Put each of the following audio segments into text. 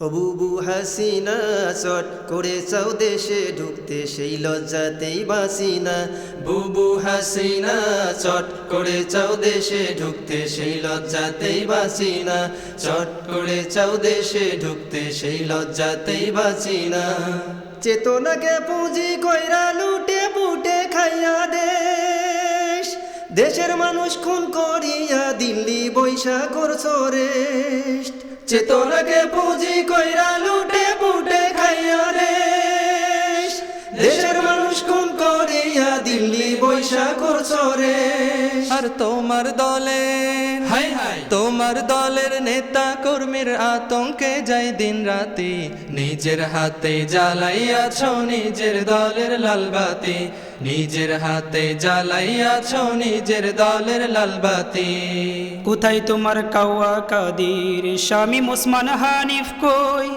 অবুবু হাসিনা চট করে চাও দেশে ঢুকতে, সেই লজ্জাতেই বাসিনা। বুবু হাসিনা চট করে চাও দেশে ঢুকতে, সেই লজ্জাতেই বাসিনা। চট করে চাও দেশে ঢুকতে, সেই লজ্জাতেই বাসিনা। চেতনাকে পুঁজি কইরা লুটে পুটে খাইয়া দেশ। দেশের মানুষ খুন করিয়া দিল্লি বৈশা করছ রেস্ট চেতনাকে পুঁজি কইরা লুটে পুটে খাইয়া রে দেশের দিল্লি বৈশা করছ রেস্ট আর তোমার হাই তোমার দলের নেতা কর্মীর আতঙ্কে যাই দিন রাতি নিজের হাতে জ্বালাইয়াছ নিজের দলের লালবাতি। নিজের হাতে জ্বালাইয়াছ নিজের দলের লালবাতি। কোথায় তোমার কাওয়া কাদির? স্বামী মুসমান হানিফ কই?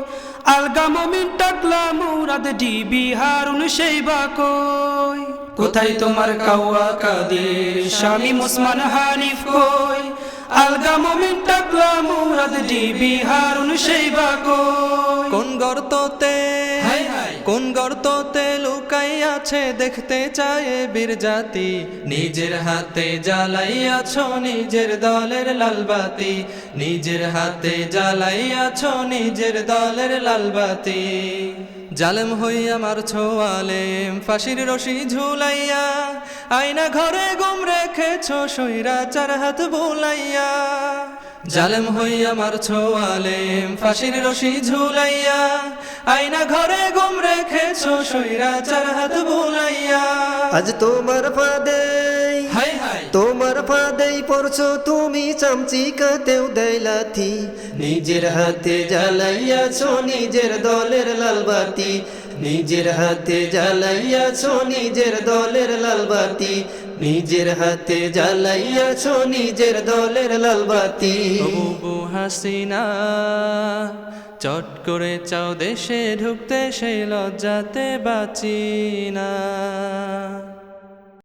আলগা মমিন টাকলা মুরাদ ডিবি হারুন সেইবা কই? কোথায় তোমার কাওয়া কাদির হানিফ কই? আলগা মমিন টাকলা মুরাদ ডিবি হারুন সেইবা কই? কোন গর্ততে। কোন গর্ততে লুকাই আছে দেখতে চায় বীর জাতি? নিজের হাতে জ্বালাইয়াছ নিজের দলের লালবাতি। নিজের হাতে জ্বালাইয়াছ নিজের দলের লালবাতি। জালেম হই আমার ছোয়ালেম ফাঁসির রশি ঝুলাইয়া আয়না ঘরে গুম রেখেছ সইরা চার হাত বুলাইয়া। জালেম হই আমার ছোয়ালেম ফাঁসির রশি ঝুলাইয়া আয়না ঘরে গুম রেখেছ সইরা চার হাত বুলাইয়া। আজ তোমার ফাঁদে হাই হাই তোমার ফাঁদেই পড়ছো, তুমি চামচিকাতেও দেয় লাথি। নিজের হাতে জ্বালাইয়াছো, নিজের দলের লালবাতি নিজের হাতে জ্বালাইয়াছো, নিজের দলের লালবাতি নিজের হাতে জ্বালাইয়াছো, নিজের দলের লালবাতি বুবু হাসিনা, চট করে চাও দেশে ঢুকতে, সেই লজ্জাতে বাঁচি না।